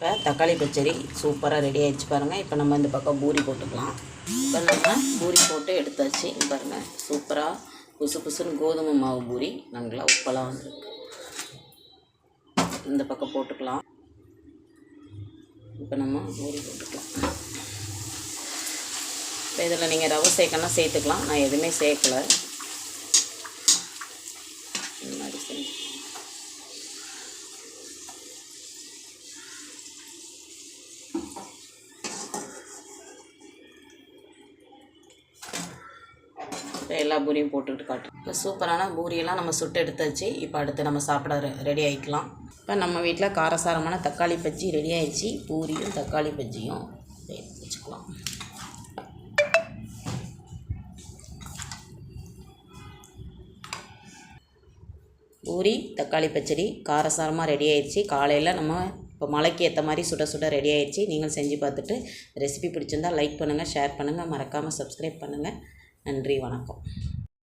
இப்போ தக்காளி பச்சடி சூப்பராக ரெடி ஆகிடுச்சு பாருங்கள் இப்போ நம்ம இந்த பக்கம் பூரி போட்டுக்கலாம். இப்போ நம்ம பூரி போட்டு எடுத்தாச்சு. பாருங்கள் சூப்பராக புசு புசுன்னு கோதுமை மாவு பூரி நல்லா உப்பெல்லாம் வந்துருக்கு. இந்த பக்கம் போட்டுக்கலாம். இப்போ நம்ம பூரி போட்டுக்கலாம். இப்போ இதில் நீங்கள் ரவை சேர்க்கணும் சேர்த்துக்கலாம். நான் எதுவுமே சேர்க்கலை. இந்த மாதிரி செஞ்சு இப்போ எல்லா பூரியும் போட்டுக்கிட்டு காட்டுறோம் இப்போ சூப்பரான பூரியெல்லாம் நம்ம சுட்டு எடுத்தாச்சு. இப்போ அடுத்து நம்ம சாப்பிட ரெடி ஆகிக்கலாம் இப்போ நம்ம வீட்டில் காரசாரமான தக்காளி பஜ்ஜி ரெடி ஆகிடுச்சு பூரியும் தக்காளி பஜ்ஜியும் வச்சுக்கலாம். பூரி தக்காளி பச்சடி காரசாரமாக ரெடி ஆயிடுச்சு. காலையில் நம்ம இப்போ மழைக்கு ஏற்ற மாதிரி சுட சுட ரெடி ஆயிடுச்சு. நீங்கள் செஞ்சு பார்த்துட்டு ரெசிபி பிடிச்சிருந்தா லைக் பண்ணுங்கள் ஷேர் பண்ணுங்கள் மறக்காமல் சப்ஸ்கிரைப் பண்ணுங்கள் நன்றி வணக்கம்.